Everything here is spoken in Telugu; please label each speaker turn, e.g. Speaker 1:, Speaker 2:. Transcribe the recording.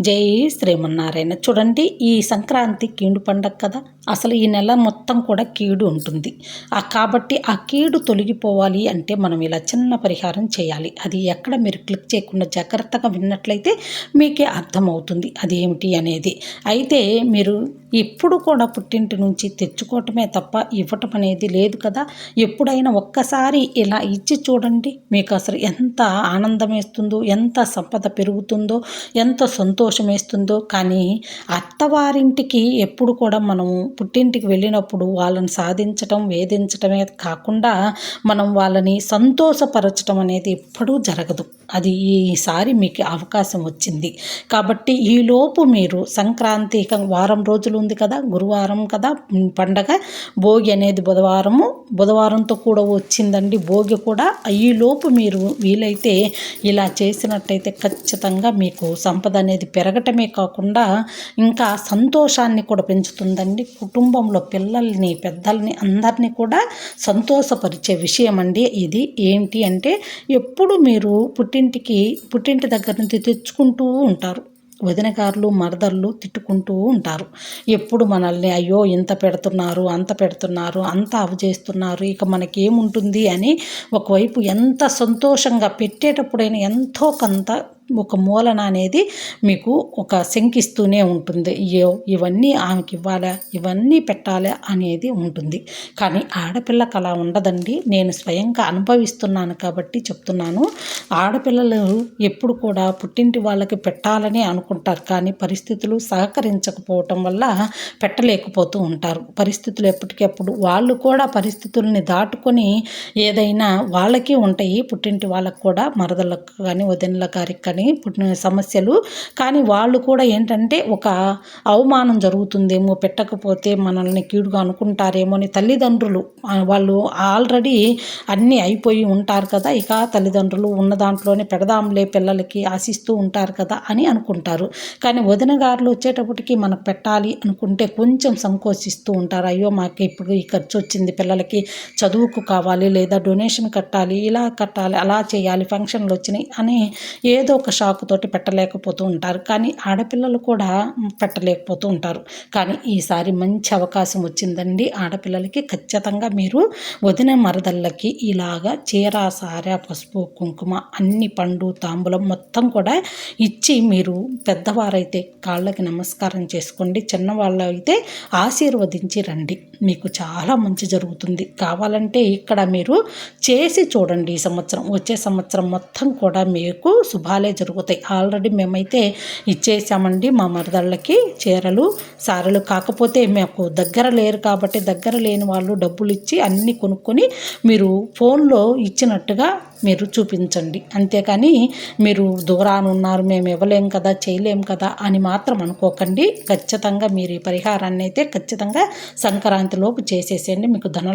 Speaker 1: జై శ్రీమన్నారాయణ. చూడండి ఈ సంక్రాంతి కీడు పండగ కదా? అసలు ఈ నెల మొత్తం కూడా కీడు ఉంటుంది. ఆ కాబట్టి ఆ కీడు తొలగిపోవాలి అంటే మనం ఇలా చిన్న పరిహారం చేయాలి. అది ఎక్కడ మీరు క్లిక్ చేయకుండా జాగ్రత్తగా విన్నట్లయితే మీకే అర్థమవుతుంది అది ఏమిటి అనేది. అయితే మీరు ఎప్పుడు కూడా పుట్టింటి నుంచి తెచ్చుకోవటమే తప్ప ఇవ్వటం అనేది లేదు కదా. ఎప్పుడైనా ఒక్కసారి ఇలా ఇచ్చి చూడండి. మీకు అసలు ఎంత ఆనందం వేస్తుందో ఎంత సంపద పెరుగుతుందో ఎంత సంతోషం వేస్తుందో. కానీ అత్తవారింటికి ఎప్పుడు కూడా మనము పుట్టింటికి వెళ్ళినప్పుడు వాళ్ళని సాధించటం వేధించటమే కాకుండా మనం వాళ్ళని సంతోషపరచడం అనేది ఎప్పుడూ జరగదు. అది ఈసారి మీకు అవకాశం వచ్చింది. కాబట్టి ఈలోపు మీరు సంక్రాంతి వారం రోజులు ఉంది కదా గురువారం కదా పండగ. భోగి అనేది బుధవారము. బుధవారంతో కూడా వచ్చిందండి. భోగి కూడా ఈలోపు మీరు వీలైతే ఇలా చేసినట్టయితే ఖచ్చితంగా మీకు సంపద అనేది పెరగటమే కాకుండా ఇంకా సంతోషాన్ని కూడా పెంచుతుందండి. కుటుంబంలో పిల్లల్ని పెద్దల్ని అందరినీ కూడా సంతోషపరిచే విషయం అండి ఇది. ఏంటి అంటే ఎప్పుడు మీరు పుట్టింటికి పుట్టింటి దగ్గర నుంచి తెచ్చుకుంటూ ఉంటారు. వదినగారులు మరదళ్ళు తిట్టుకుంటూ ఉంటారు. ఎప్పుడు మనల్ని అయ్యో ఇంత పెడుతున్నారు అంత పెడుతున్నారు అంత అవి చేస్తున్నారు ఇక మనకేముంటుంది? అని ఒకవైపు ఎంత సంతోషంగా పెట్టేటప్పుడైనా ఎంతో కొంత ఒక మూలన అనేది మీకు ఒక శంకిస్తూనే ఉంటుంది. అయ్యో ఇవన్నీ ఆమెకి ఇవ్వాలా? ఇవన్నీ పెట్టాలా? అనేది ఉంటుంది. కానీ ఆడపిల్లకి అలా ఉండదండి. నేను స్వయంగా అనుభవిస్తున్నాను కాబట్టి చెప్తున్నాను. ఆడపిల్లలు ఎప్పుడు కూడా పుట్టింటి వాళ్ళకి పెట్టాలని అనుకుంటారు. కానీ పరిస్థితులు సహకరించకపోవటం వల్ల పెట్టలేకపోతూ ఉంటారు. పరిస్థితులు ఎప్పటికెప్పుడు వాళ్ళు కూడా పరిస్థితుల్ని దాటుకొని ఏదైనా వాళ్ళకి ఉంటాయి. పుట్టింటి వాళ్ళకు కూడా మరదలకు కానీ వదినల గారికి కానీ పుట్టిన సమస్యలు. కానీ వాళ్ళు కూడా ఏంటంటే ఒక అవమానం జరుగుతుందేమో పెట్టకపోతే మనల్ని కీడుగా అనుకుంటారేమో అని తల్లిదండ్రులు వాళ్ళు ఆల్రెడీ అన్నీ అయిపోయి ఉంటారు కదా. ఇక తల్లిదండ్రులు ఉన్న దాంట్లోనే పెడదాంలే పిల్లలకి ఆశిస్తూ ఉంటారు కదా అని అనుకుంటారు. కానీ వదిన గారులు వచ్చేటప్పటికి మనకు పెట్టాలి అనుకుంటే కొంచెం సంకోచిస్తూ ఉంటారు. అయ్యో మాకు ఇప్పుడు ఈ ఖర్చు వచ్చింది పిల్లలకి చదువుకు కావాలి లేదా డొనేషన్ కట్టాలి ఇలా కట్టాలి అలా చేయాలి ఫంక్షన్లు వచ్చినాయి అని ఏదో ఒక షాక్ తోటి పెట్టలేకపోతూ ఉంటారు. కానీ ఆడపిల్లలు కూడా పెట్టలేకపోతూ ఉంటారు. కానీ ఈసారి మంచి అవకాశం వచ్చిందండి ఆడపిల్లలకి. ఖచ్చితంగా మీరు వదిన మరదళ్ళకి ఇలాగా చీర సారా పసుపు కుంకుమ అన్ని పండు తాంబూలం మొత్తం కూడా ఇచ్చి మీరు పెద్దవారైతే కాళ్ళకి నమస్కారం చేసుకోండి. చిన్నవాళ్ళు అయితే ఆశీర్వదించి రండి. మీకు చాలా మంచి జరుగుతుంది. కావాలంటే ఇక్కడ మీరు చేసి చూడండి ఈ సంవత్సరం. వచ్చే సంవత్సరం మొత్తం కూడా మీకు శుభాలే జరుగుతాయి. ఆల్రెడీ మేమైతే ఇచ్చేసామండి మా మరదళ్ళకి చీరలు సారలు. కాకపోతే మాకు దగ్గర లేరు కాబట్టి దగ్గర లేని వాళ్ళు డబ్బులు ఇచ్చి అన్నీ కొనుక్కొని మీరు ఫోన్లో ఇచ్చినట్టుగా మీరు చూపించండి. అంతేకాని మీరు దూరాన ఉన్నారు మేము ఇవ్వలేం కదా చేయలేం కదా అని మాత్రం అనుకోకండి. ఖచ్చితంగా మీరు ఈ పరిహారాన్ని అయితే ఖచ్చితంగా సంక్రాంతిలోపు చేసేసేయండి. మీకు ధన